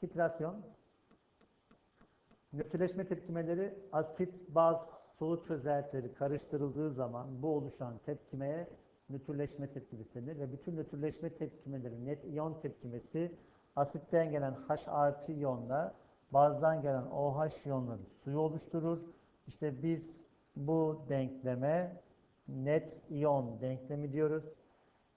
Titrasyon. Nötrleşme tepkimeleri asit, baz, soğut çözeltileri karıştırıldığı zaman bu oluşan tepkimeye nötrleşme tepkimesi denir ve bütün nötrleşme tepkimeleri net iyon tepkimesi asitten gelen H artı iyonla bazdan gelen OH iyonları suyu oluşturur. İşte biz bu denkleme net iyon denklemi diyoruz.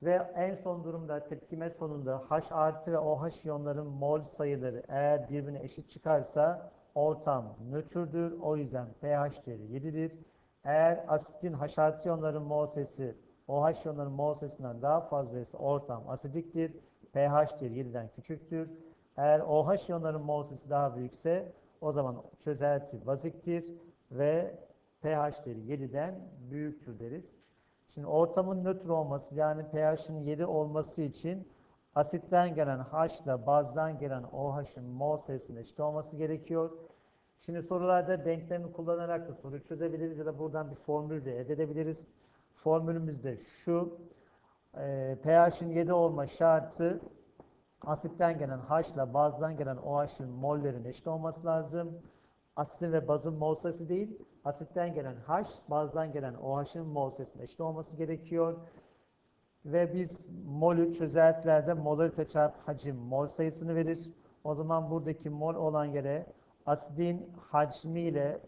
Ve en son durumda tepkime sonunda H artı ve OH iyonların mol sayıları eğer birbirine eşit çıkarsa ortam nötrdür. O yüzden pH değeri 7'dir. Eğer asitin H artı iyonların mol sayısı OH iyonların mol sayısından daha fazlaysa ortam asidiktir. pH değeri 7'den küçüktür. Eğer OH iyonların mol sayısı daha büyükse o zaman çözelti baziktir ve pH değeri 7'den büyüktür deriz. Şimdi ortamın nötr olması yani pH'in 7 olması için asitten gelen H ile bazdan gelen OH'ın mol sayısının eşit olması gerekiyor. Şimdi sorularda denklemi kullanarak da soruyu çözebiliriz ya da buradan bir formül de elde edebiliriz. Formülümüz de şu. E, pH'in 7 olma şartı asitten gelen H ile bazdan gelen OH'ın mollerin eşit olması lazım. Asitin ve bazın mol sayısı değil, asitten gelen H, bazdan gelen OH'ın mol sayısının eşit olması gerekiyor. Ve biz molü çözeltilerde molarite çarpı hacim mol sayısını verir. O zaman buradaki mol olan yere asidin hacmi ile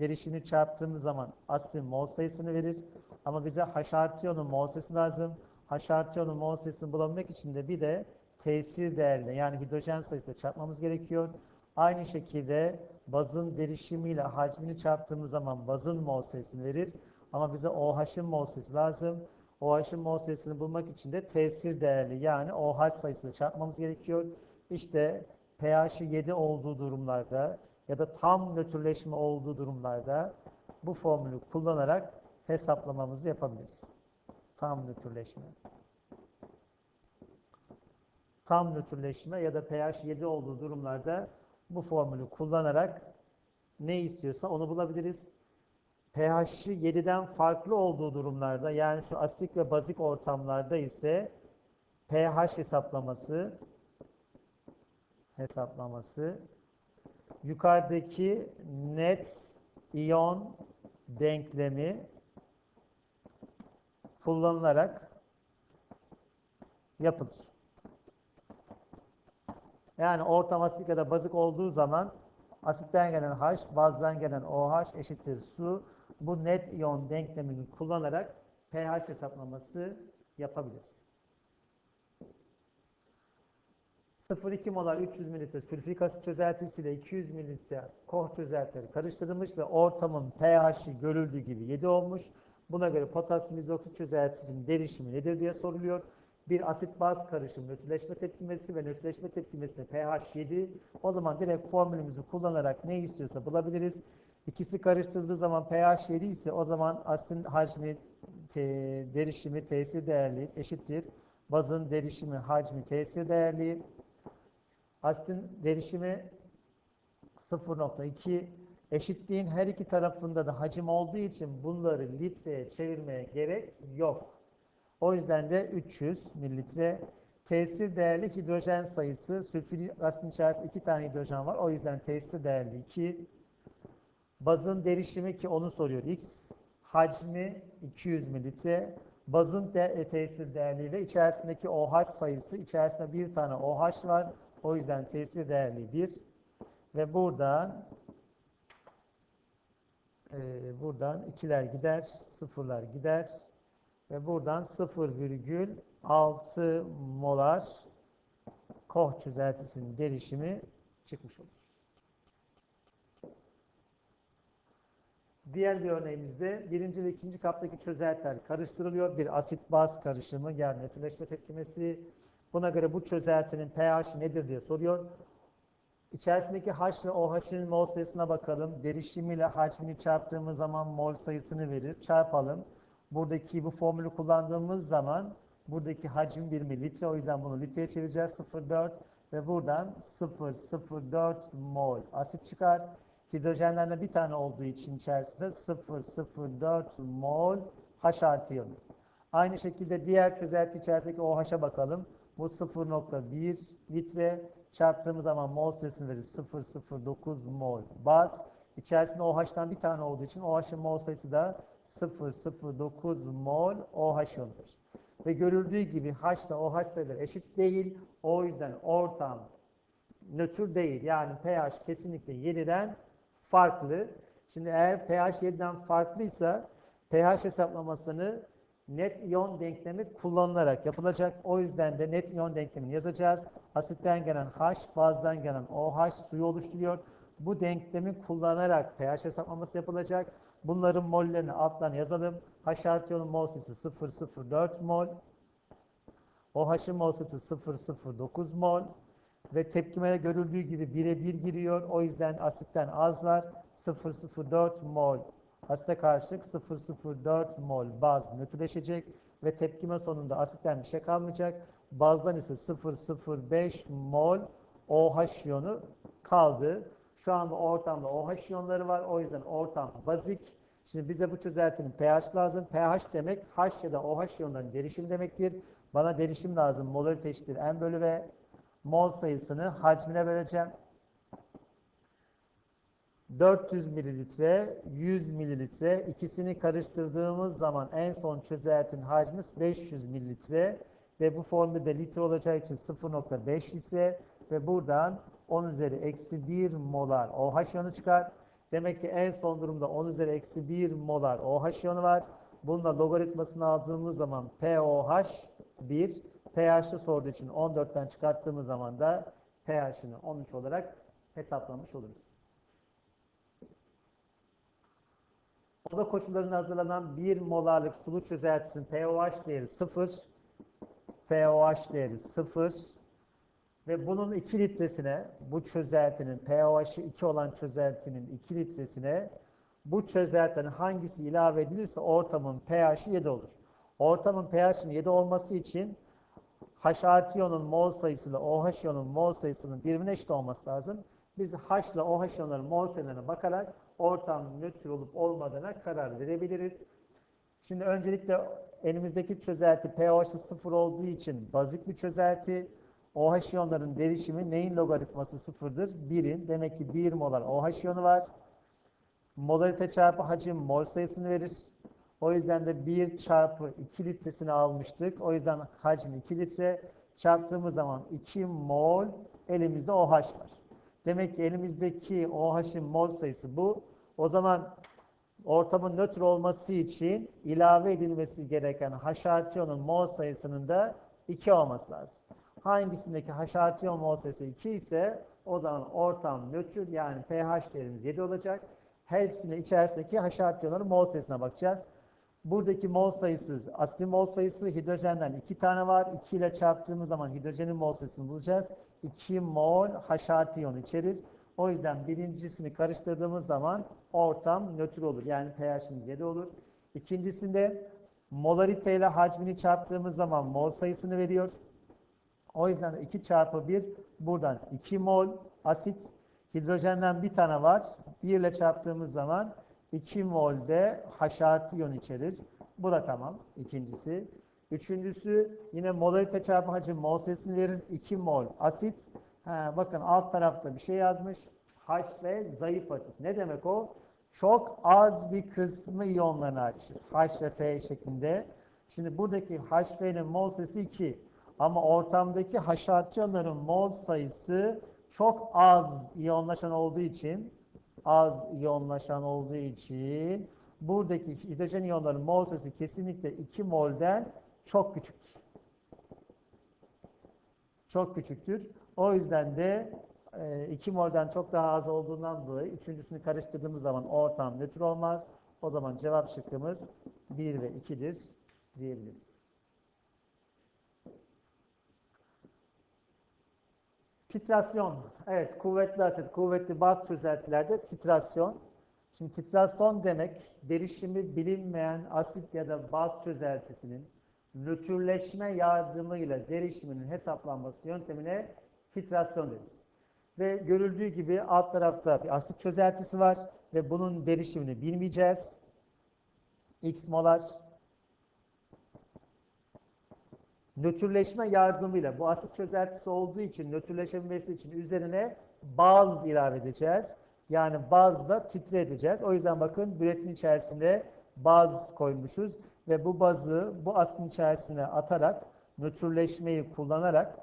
derişini çarptığımız zaman asidin mol sayısını verir. Ama bize H artı iyonun mol sayısı lazım. H artı iyonun mol sayısını bulabilmek için de bir de tesir değerli yani hidrojen sayısıyla çarpmamız gerekiyor. Aynı şekilde bazın derişimiyle hacmini çarptığımız zaman bazın mol sayısını verir. Ama bize OH'ın mol sayısı lazım. OH'ın mol sayısını bulmak için de tesir değerli yani OH sayısıyla çarpmamız gerekiyor. İşte pH'i 7 olduğu durumlarda ya da tam nötrleşme olduğu durumlarda bu formülü kullanarak hesaplamamızı yapabiliriz. Tam nötrleşme. Tam nötrleşme ya da pH 7 olduğu durumlarda bu formülü kullanarak ne istiyorsa onu bulabiliriz. pH'i 7'den farklı olduğu durumlarda yani şu asitik ve bazik ortamlarda ise pH hesaplaması hesaplaması yukarıdaki net iyon denklemi kullanılarak yapılır. Yani ortam asitik ya da bazik olduğu zaman asitten gelen H, bazdan gelen OH eşittir su. Bu net iyon denklemini kullanarak pH hesaplaması yapabiliriz. 0,2 molar 300 ml sülfürik asit çözeltisiyle 200 ml koh çözeltileri karıştırılmış ve ortamın pH'i görüldüğü gibi 7 olmuş. Buna göre potasyum hidroksit çözeltisinin derişimi nedir diye soruluyor. Bir asit baz karışımı nötrleşme tepkimesi ve nötrleşme tepkimesinde pH 7. O zaman direkt formülümüzü kullanarak ne istiyorsa bulabiliriz. İkisi karıştırıldığı zaman pH 7 ise o zaman asitin hacmi, te, derişimi, tesir değerli eşittir. Bazın derişimi, hacmi, tesir değerli. Asitin derişimi 0.2 eşitliğin her iki tarafında da hacim olduğu için bunları litreye çevirmeye gerek yok. O yüzden de 300 mililitre tesir değerli hidrojen sayısı sülfürik asitin içerisinde iki tane hidrojen var. O yüzden tesir değerli 2. Bazın derişimi ki onu soruyor X. Hacmi 200 mililitre. Bazın de, tesir değerliyle içerisindeki OH sayısı içerisinde bir tane OH var. O yüzden tesir değerli 1. Ve buradan e, buradan ikiler gider, sıfırlar gider. Ve buradan 0,6 molar koh çözeltisinin derişimi çıkmış olur. Diğer bir örneğimizde birinci ve ikinci kaptaki çözeltiler karıştırılıyor. Bir asit baz karışımı yani nötrleşme tepkimesi. Buna göre bu çözeltinin pH nedir diye soruyor. İçerisindeki H ve OH'ın mol sayısına bakalım. Derişimiyle hacmini çarptığımız zaman mol sayısını verir. Çarpalım. Buradaki bu formülü kullandığımız zaman buradaki hacim birimi litre. O yüzden bunu litreye çevireceğiz. 0,4 ve buradan 0,04 mol asit çıkar. Hidrojenlerden bir tane olduğu için içerisinde 0,04 mol H artı. Aynı şekilde diğer çözelti içerisindeki OH'a bakalım. Bu 0,1 litre. çarptığımız zaman mol sayısını verir 009 mol baz. İçerisinde OH'tan bir tane olduğu için OH'ın mol sayısı da 009 mol OH ionudur. Ve görüldüğü gibi H ile OH sayıları eşit değil. O yüzden ortam nötr değil. Yani pH kesinlikle 7'den farklı. Şimdi eğer pH 7'den farklıysa pH hesaplamasını net iyon denklemi kullanılarak yapılacak. O yüzden de net iyon denklemini yazacağız. Asitten gelen H, bazdan gelen OH suyu oluşturuyor. Bu denklemi kullanarak pH hesaplaması yapılacak. Bunların mollerini alttan yazalım. H artı iyonun mol sayısı 0,04 mol. OH'ın mol sayısı 0,09 mol. Ve tepkime görüldüğü gibi 1'e 1 giriyor. O yüzden asitten az var. 0,04 mol asite karşılık 0,04 mol baz nötrleşecek ve tepkime sonunda asitten bir şey kalmayacak. Bazdan ise 0,05 mol OH iyonu kaldı. Şu anda ortamda OH iyonları var. O yüzden ortam bazik. Şimdi bize bu çözeltinin pH lazım. pH demek H ya da OH iyonlarının derişim demektir. Bana derişim lazım. Molarite eşittir M bölü V. Mol sayısını hacmine böleceğim. 400 mililitre, 100 mililitre ikisini karıştırdığımız zaman en son çözeltinin hacmi 500 mililitre ve bu formülde litre olacağı için 0.5 litre ve buradan 10 üzeri eksi 1 molar OH iyonu çıkar. Demek ki en son durumda 10 üzeri eksi 1 molar OH iyonu var. Bununla logaritmasını aldığımız zaman POH 1. pH'ı sorduğu için 14'ten çıkarttığımız zaman da pH'ini 13 olarak hesaplamış oluruz. Oda koşullarında hazırlanan 1 molarlık sulu çözeltisinin pOH değeri 0. pOH değeri 0. Ve bunun 2 litresine, bu çözeltinin, pOH'ı 2 olan çözeltinin 2 litresine bu çözeltinin hangisi ilave edilirse ortamın pH'i 7 olur. Ortamın pH'inin 7 olması için H artı iyonun mol sayısıyla OH iyonun mol sayısının birbirine eşit olması lazım. Biz H ile OH iyonların mol sayılarına bakarak ortam nötr olup olmadığına karar verebiliriz. Şimdi öncelikle elimizdeki çözelti pH'ı sıfır olduğu için bazik bir çözelti. OH iyonların derişimi neyin logaritması sıfırdır? 1'in. Demek ki 1 molar OH iyonu var. Molarite çarpı hacim mol sayısını verir. O yüzden de 1 çarpı 2 litresini almıştık. O yüzden hacmi 2 litre. Çarptığımız zaman 2 mol elimizde OH var. Demek ki elimizdeki OH'in mol sayısı bu. O zaman ortamın nötr olması için ilave edilmesi gereken H artı mol sayısının da 2 olması lazım. Hangisindeki H artı iyon mol sayısı 2 ise o zaman ortam nötr yani pH değerimiz 7 olacak. Hepsinin içerisindeki H artı iyonların mol sayısına bakacağız. Buradaki mol sayısı, asli mol sayısı hidrojenden 2 tane var. 2 ile çarptığımız zaman hidrojenin mol sayısını bulacağız. 2 mol H artı iyon içerir. O yüzden birincisini karıştırdığımız zaman ortam nötr olur. Yani pH'imiz 7 olur. İkincisinde molarite ile hacmini çarptığımız zaman mol sayısını veriyor. O yüzden 2 çarpı 1 buradan 2 mol asit. Hidrojenden bir tane var. 1 ile çarptığımız zaman 2 mol de H artı iyon içerir. Bu da tamam. İkincisi. Üçüncüsü yine molarite çarpı hacim mol sayısını verir. 2 mol asit. Ha, bakın alt tarafta bir şey yazmış. H ve zayıf asit. Ne demek o? Çok az bir kısmı iyonlarını ayrışır. H ve F şeklinde. Şimdi buradaki H ve mol sayısı 2. Ama ortamdaki H artı iyonların mol sayısı çok az iyonlaşan olduğu için az iyonlaşan olduğu için buradaki hidrojen iyonların mol sayısı kesinlikle 2 molden çok küçüktür. Çok küçüktür. O yüzden de 2 molden çok daha az olduğundan dolayı üçüncüsünü karıştırdığımız zaman ortam nötr olmaz. O zaman cevap şıkkımız 1 ve 2'dir diyebiliriz. Titrasyon. Evet, kuvvetli asit, kuvvetli baz çözeltilerde titrasyon. Şimdi titrasyon demek derişimi bilinmeyen asit ya da baz çözeltisinin nötrleşme yardımıyla derişiminin hesaplanması yöntemine titrasyon deriz. Ve görüldüğü gibi alt tarafta bir asit çözeltisi var ve bunun derişimini bilmeyeceğiz. X molar nötrleşme yardımıyla bu asit çözeltisi olduğu için nötrleşebilmesi için üzerine baz ilave edeceğiz. Yani bazla titre edeceğiz. O yüzden bakın büretin içerisinde baz koymuşuz ve bu bazı bu asitin içerisine atarak nötrleşmeyi kullanarak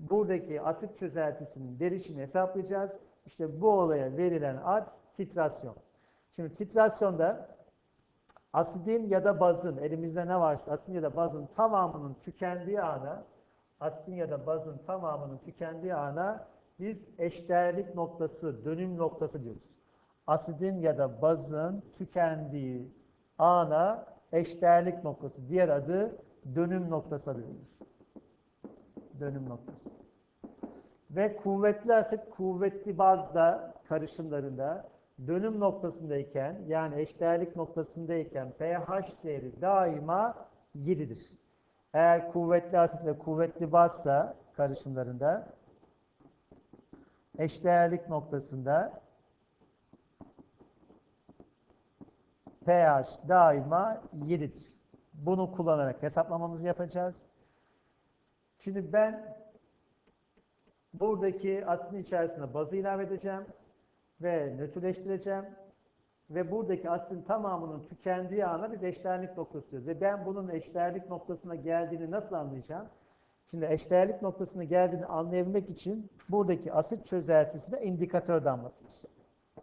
buradaki asit çözeltisinin derişini hesaplayacağız. İşte bu olaya verilen ad titrasyon. Şimdi titrasyonda asidin ya da bazın, elimizde ne varsa asidin ya da bazın tamamının tükendiği ana, asidin ya da bazın tamamının tükendiği ana biz eşdeğerlik noktası, dönüm noktası diyoruz. Asidin ya da bazın tükendiği ana eşdeğerlik noktası. Diğer adı dönüm noktası verilir. Dönüm noktası. Ve kuvvetli asit kuvvetli bazda karışımlarında dönüm noktasındayken yani eşdeğerlik noktasındayken pH değeri daima 7'dir. Eğer kuvvetli asit ve kuvvetli bazsa karışımlarında eşdeğerlik noktasında pH daima 7'dir. Bunu kullanarak hesaplamamızı yapacağız. Şimdi ben buradaki asidin içerisine bazı ilave edeceğim ve nötrleştireceğim ve buradaki asidin tamamının tükendiği ana biz eşdeğerlik noktası diyoruz. Ve ben bunun eşdeğerlik noktasına geldiğini nasıl anlayacağım? Şimdi eşdeğerlik noktasına geldiğini anlayabilmek için buradaki asit çözeltisine indikatör damlatıyoruz.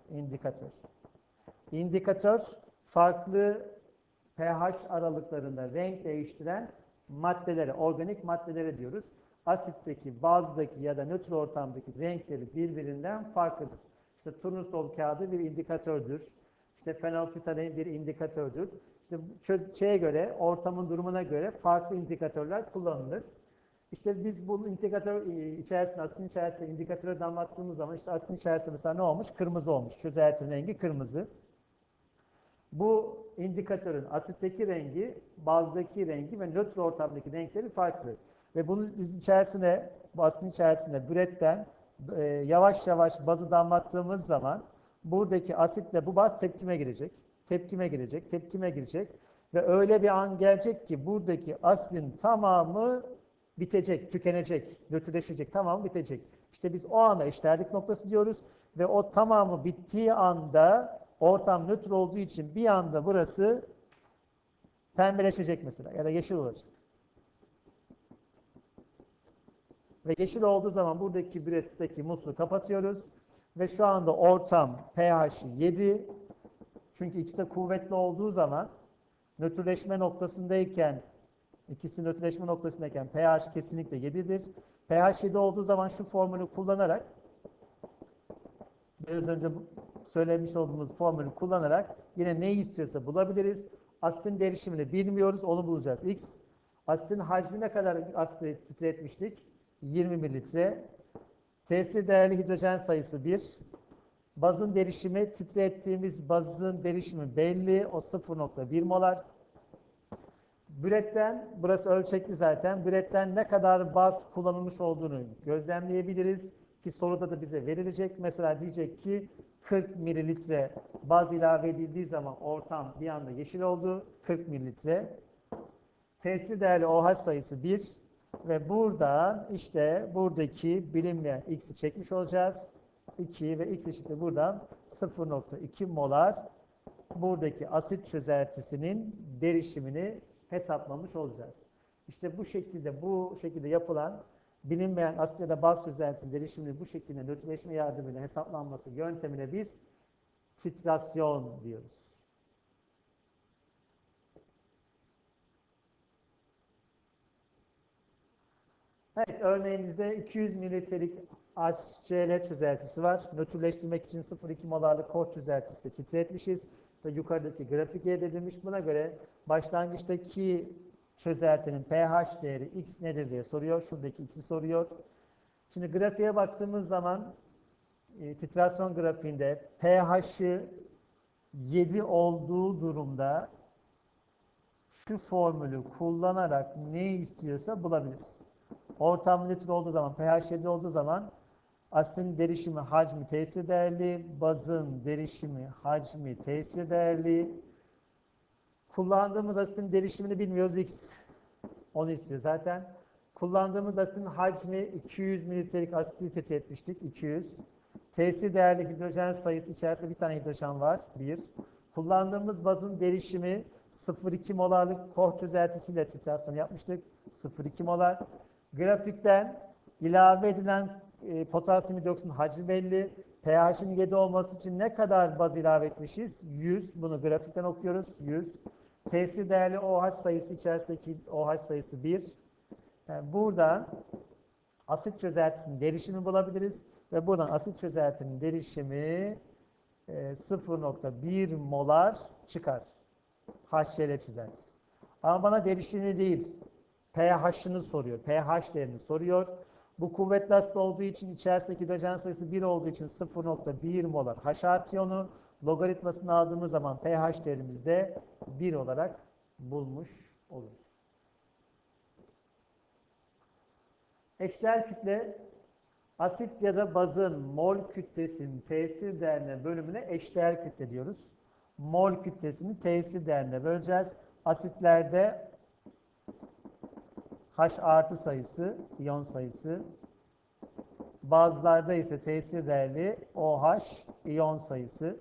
İndikatör. İndikatör farklı pH aralıklarında renk değiştiren maddelere, organik maddelere diyoruz. Asitteki, bazdaki ya da nötr ortamdaki renkleri birbirinden farklıdır. İşte turnusol kağıdı bir indikatördür. İşte fenolfitalein bir indikatördür. İşte şeye göre, ortamın durumuna göre farklı indikatörler kullanılır. İşte biz bu indikatör e, içerisinde, asitin içerisinde indikatörü damlattığımız zaman işte asitin içerisinde mesela ne olmuş? Kırmızı olmuş. Çözeltinin rengi kırmızı. Bu indikatörün asitteki rengi, bazdaki rengi ve nötr ortamdaki renkleri farklı. Ve bunu biz içerisine, bu asitin içerisinde büretten e, yavaş yavaş bazı damlattığımız zaman buradaki asitle bu baz tepkime girecek. Tepkime girecek, tepkime girecek. Ve öyle bir an gelecek ki buradaki aslin tamamı bitecek, tükenecek, nötrleşecek, tamamı bitecek. İşte biz o anda eşdeğerlik noktası diyoruz ve o tamamı bittiği anda ortam nötr olduğu için bir anda burası pembeleşecek mesela ya da yeşil olacak. Ve yeşil olduğu zaman buradaki büretteki musluğu kapatıyoruz. Ve şu anda ortam pH 7. Çünkü ikisi de kuvvetli olduğu zaman nötrleşme noktasındayken ikisi nötrleşme noktasındayken pH kesinlikle 7'dir. pH 7 olduğu zaman şu formülü kullanarak biraz önce söylemiş olduğumuz formülü kullanarak yine neyi istiyorsa bulabiliriz. Asitin derişimini bilmiyoruz, onu bulacağız. X. Asitin hacmi ne kadar asidi titretmiştik? 20 mililitre. Tesir değerli hidrojen sayısı 1. Bazın derişimi, titre ettiğimiz bazın derişimi belli. O 0.1 molar. Büretten, burası ölçekli zaten. Büretten ne kadar baz kullanılmış olduğunu gözlemleyebiliriz. Ki soruda da bize verilecek. Mesela diyecek ki 40 mililitre baz ilave edildiği zaman ortam bir anda yeşil oldu. 40 mililitre. Tesir değerli OH sayısı 1. Ve buradan işte buradaki bilinmeyen x'i çekmiş olacağız. 2 ve x eşittir buradan 0.2 molar buradaki asit çözeltisinin derişimini hesaplamış olacağız. İşte bu şekilde bu şekilde yapılan bilinmeyen asit ya da baz çözeltisinin derişimini bu şekilde nötrleşme yardımıyla hesaplanması yöntemine biz titrasyon diyoruz. Evet, örneğimizde 200 mililitrelik HCl çözeltisi var. Nötrleştirmek için 0,2 molarlık koç çözeltisi titretmişiz ve yukarıdaki grafik elde edilmiş. Buna göre başlangıçtaki çözeltinin pH değeri x nedir diye soruyor. Şuradaki x'i soruyor. Şimdi grafiğe baktığımız zaman e, titrasyon grafiğinde pH'ı 7 olduğu durumda şu formülü kullanarak ne istiyorsa bulabiliriz. Ortam nötr olduğu zaman, pH 7 olduğu zaman aslın derişimi, hacmi tesir değerli, bazın derişimi, hacmi tesir değerli, Kullandığımız asitin derişimini bilmiyoruz X. Onu istiyor zaten. Kullandığımız asitin hacmi 200 mililitrelik asiti teti etmiştik. 200. Tesir değerli hidrojen sayısı içerisinde bir tane hidrojen var. 1. Kullandığımız bazın derişimi 0,2 molarlık Koch çözeltisiyle titrasyon yapmıştık. 0,2 molar. Grafikten ilave edilen e, potasyum hidroksin hacmi belli. pH'in 7 olması için ne kadar baz ilave etmişiz? 100. Bunu grafikten okuyoruz. 100. Tesir değerli OH sayısı içerisindeki OH sayısı 1. Yani buradan asit çözeltisinin derişimi bulabiliriz. Ve buradan asit çözeltinin derişimi e, 0.1 molar çıkar. HCl çözeltisi. Ama bana derişimini değil, pH'ını soruyor. pH değerini soruyor. Bu kuvvetli asit olduğu için içerisindeki hidrojen sayısı 1 olduğu için 0.1 molar H artı logaritmasını aldığımız zaman pH değerimizde 1 olarak bulmuş oluruz. Eşdeğer kütle asit ya da bazın mol kütlesinin tesir değerine bölümüne eşdeğer kütle diyoruz. Mol kütlesini tesir değerine böleceğiz. Asitlerde H artı sayısı, iyon sayısı. Bazılarda ise tesir değerli OH iyon sayısı.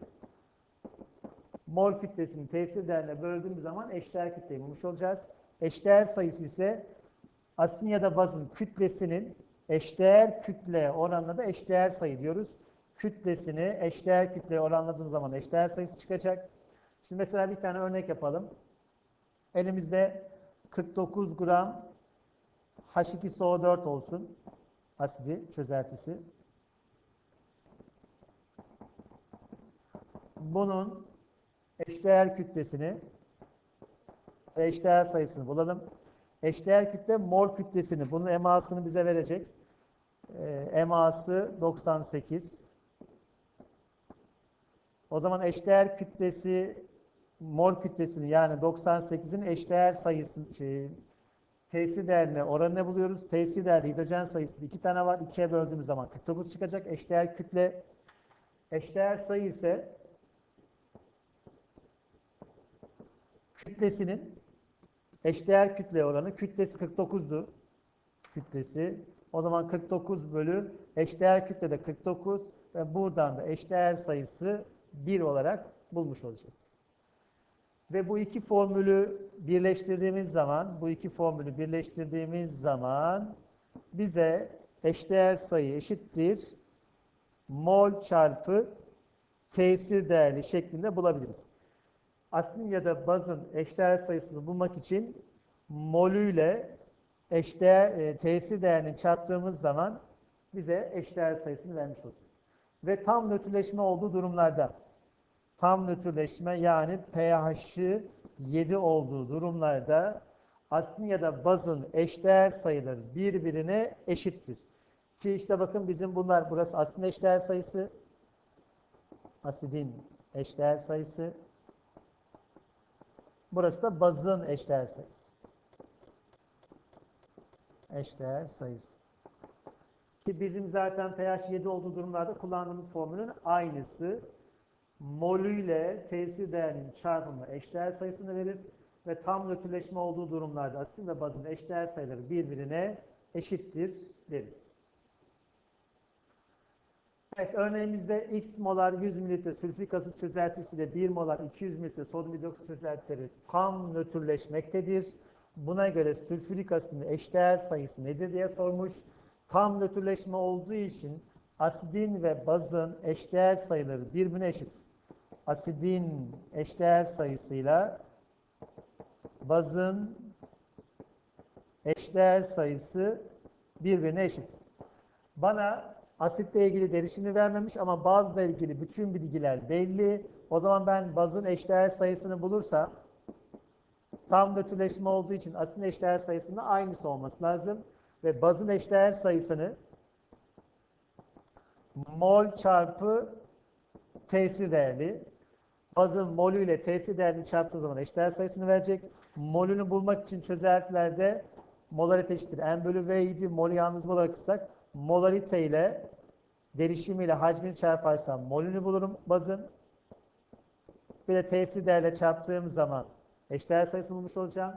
Mol kütlesini tesir değerine böldüğümüz zaman eşdeğer kütleyi bulmuş olacağız. Eşdeğer sayısı ise asitin ya da bazın kütlesinin eşdeğer kütle oranına da eşdeğer sayı diyoruz. Kütlesini eşdeğer kütleye oranladığımız zaman eşdeğer sayısı çıkacak. Şimdi mesela bir tane örnek yapalım. Elimizde 49 gram H2SO4 olsun. Asidi, çözeltisi. Bunun eşdeğer kütlesini ve eşdeğer sayısını bulalım. Eşdeğer kütle mol kütlesini, bunun emasını bize verecek. Ee, eması 98. O zaman eşdeğer kütlesi mol kütlesini yani 98'in eşdeğer sayısını şey, tesir değerine oranını buluyoruz. Tesir değerli hidrojen sayısı iki tane var. İkiye böldüğümüz zaman 49 çıkacak. Eşdeğer kütle eşdeğer sayı ise kütlesinin eşdeğer kütle oranı kütlesi 49'du. Kütlesi. O zaman 49 bölü eşdeğer kütle de 49 ve buradan da eşdeğer sayısı 1 olarak bulmuş olacağız. Ve bu iki formülü birleştirdiğimiz zaman, bu iki formülü birleştirdiğimiz zaman bize eşdeğer sayı eşittir mol çarpı tesir değerli şeklinde bulabiliriz. Aslın ya da bazın eşdeğer sayısını bulmak için molüyle eşdeğer e, tesir değerini çarptığımız zaman bize eşdeğer sayısını vermiş olur. Ve tam nötrleşme olduğu durumlarda tam nötrleşme yani pH'ı 7 olduğu durumlarda aslın ya da bazın eşdeğer sayıları birbirine eşittir. Ki işte bakın bizim bunlar burası aslın eşdeğer sayısı asidin eşdeğer sayısı burası da bazın eşdeğer sayısı. Eşdeğer sayısı. Ki bizim zaten pH 7 olduğu durumlarda kullandığımız formülün aynısı molüyle tesir değerinin çarpımı eşdeğer sayısını verir ve tam nötrleşme olduğu durumlarda asit ve bazın eşdeğer sayıları birbirine eşittir deriz. Evet, örneğimizde x molar 100 ml sülfürik asit çözeltisiyle 1 molar 200 ml sodyum hidroksit çözeltileri tam nötrleşmektedir. Buna göre sülfürik asitin eşdeğer sayısı nedir diye sormuş. Tam nötrleşme olduğu için asidin ve bazın eşdeğer sayıları birbirine eşit asidin eşdeğer sayısıyla bazın eşdeğer sayısı birbirine eşit. Bana asitle ilgili derişimi vermemiş ama bazla ilgili bütün bilgiler belli. O zaman ben bazın eşdeğer sayısını bulursam tam nötrleşme olduğu için asitin eşdeğer sayısının aynısı olması lazım. Ve bazın eşdeğer sayısını mol çarpı tesir değerli bazı molü ile tesir değerini çarptığı zaman eşdeğer sayısını verecek. Molünü bulmak için çözeltilerde molarite eşittir. N bölü V idi. Molü yalnız olarak kısak. Molarite ile derişimiyle hacmini çarparsam molünü bulurum bazın. Bir de tesir değerle çarptığım zaman Eşdeğer sayısını bulmuş olacağım.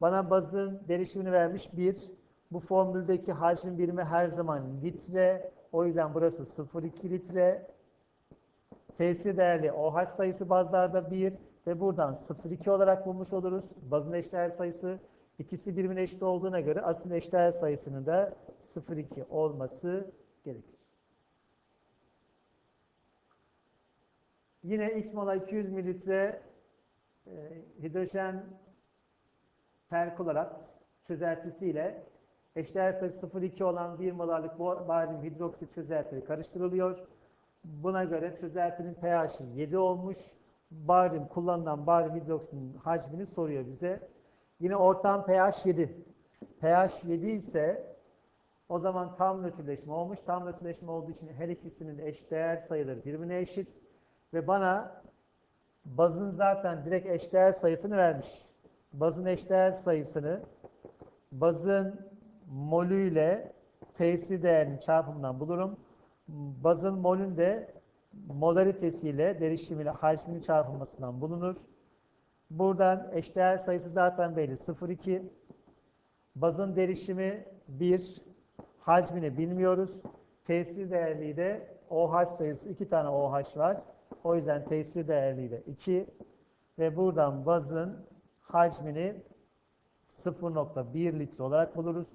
Bana bazın derişimini vermiş 1. Bu formüldeki hacmin birimi her zaman litre. O yüzden burası 0,2 litre. Tesir değerli OH sayısı bazlarda 1 ve buradan 0,2 olarak bulmuş oluruz. Bazın eşdeğer sayısı ikisi birbirine eşit olduğuna göre aslın eşdeğer sayısının da 0,2 olması gerekir. Yine X mola 200 mililitre e, hidrojen perklorat çözeltisiyle eşdeğer sayısı 0,2 olan 1 molarlık baryum hidroksit çözeltileri karıştırılıyor. Buna göre çözeltinin pH'i 7 olmuş. Baryum kullanılan baryum hidroksitin hacmini soruyor bize. Yine ortam pH 7. pH 7 ise o zaman tam nötrleşme olmuş. Tam nötrleşme olduğu için her ikisinin eşdeğer sayıları birbirine eşit. Ve bana bazın zaten direkt eşdeğer sayısını vermiş. Bazın eşdeğer sayısını bazın molü ile tesir değerinin çarpımından bulurum. Bazın molün de molaritesiyle, derişimiyle hacminin çarpılmasından bulunur. Buradan eşdeğer sayısı zaten belli. 0,2. Bazın derişimi 1. Hacmini bilmiyoruz. Tesir değerliği de OH sayısı 2 tane OH var. O yüzden tesir değerliği de 2. Ve buradan bazın hacmini 0.1 litre olarak buluruz.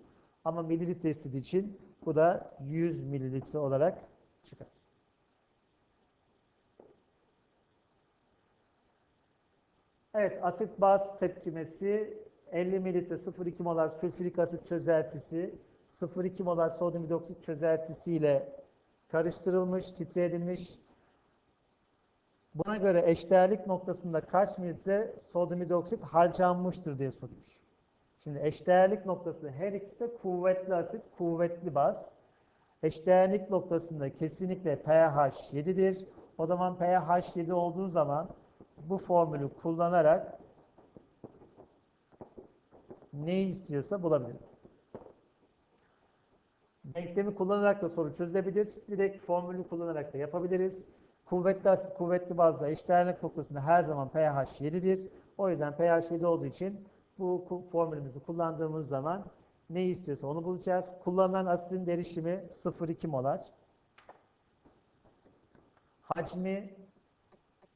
Ama mililitre istediği için bu da 100 mililitre olarak çıkar. Evet, asit baz tepkimesi 50 mililitre 0,2 molar sülfürik asit çözeltisi 0,2 molar sodyum hidroksit çözeltisi ile karıştırılmış, titre edilmiş. Buna göre eşdeğerlik noktasında kaç mililitre sodyum hidroksit harcanmıştır diye sormuş. Şimdi eşdeğerlik noktası her ikisi de kuvvetli asit, kuvvetli baz. Eşdeğerlik noktasında kesinlikle pH 7'dir. O zaman pH 7 olduğu zaman bu formülü kullanarak neyi istiyorsa bulabilirim. Denklemi kullanarak da soru çözülebilir. Direkt formülü kullanarak da yapabiliriz. Kuvvetli asit, kuvvetli bazda eşdeğerlik noktasında her zaman pH 7'dir. O yüzden pH 7 olduğu için bu formülümüzü kullandığımız zaman ne istiyorsa onu bulacağız. Kullanılan asitin derişimi 0,2 molar. Hacmi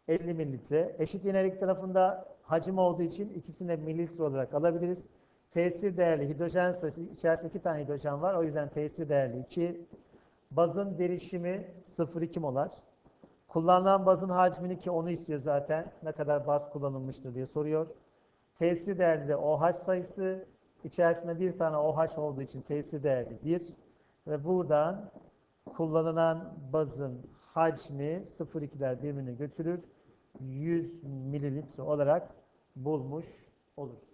50 mililitre. Eşit yine tarafında hacim olduğu için ikisini mililitre olarak alabiliriz. Tesir değerli hidrojen sayısı içerisinde iki tane hidrojen var. O yüzden tesir değerli 2. Bazın derişimi 0,2 molar. Kullanılan bazın hacmini ki onu istiyor zaten. Ne kadar baz kullanılmıştır diye soruyor. Tesir değerli de OH sayısı. içerisinde bir tane OH olduğu için tesir değerli 1. Ve buradan kullanılan bazın hacmi 0,2'ler birbirine götürür. 100 mililitre olarak bulmuş oluruz.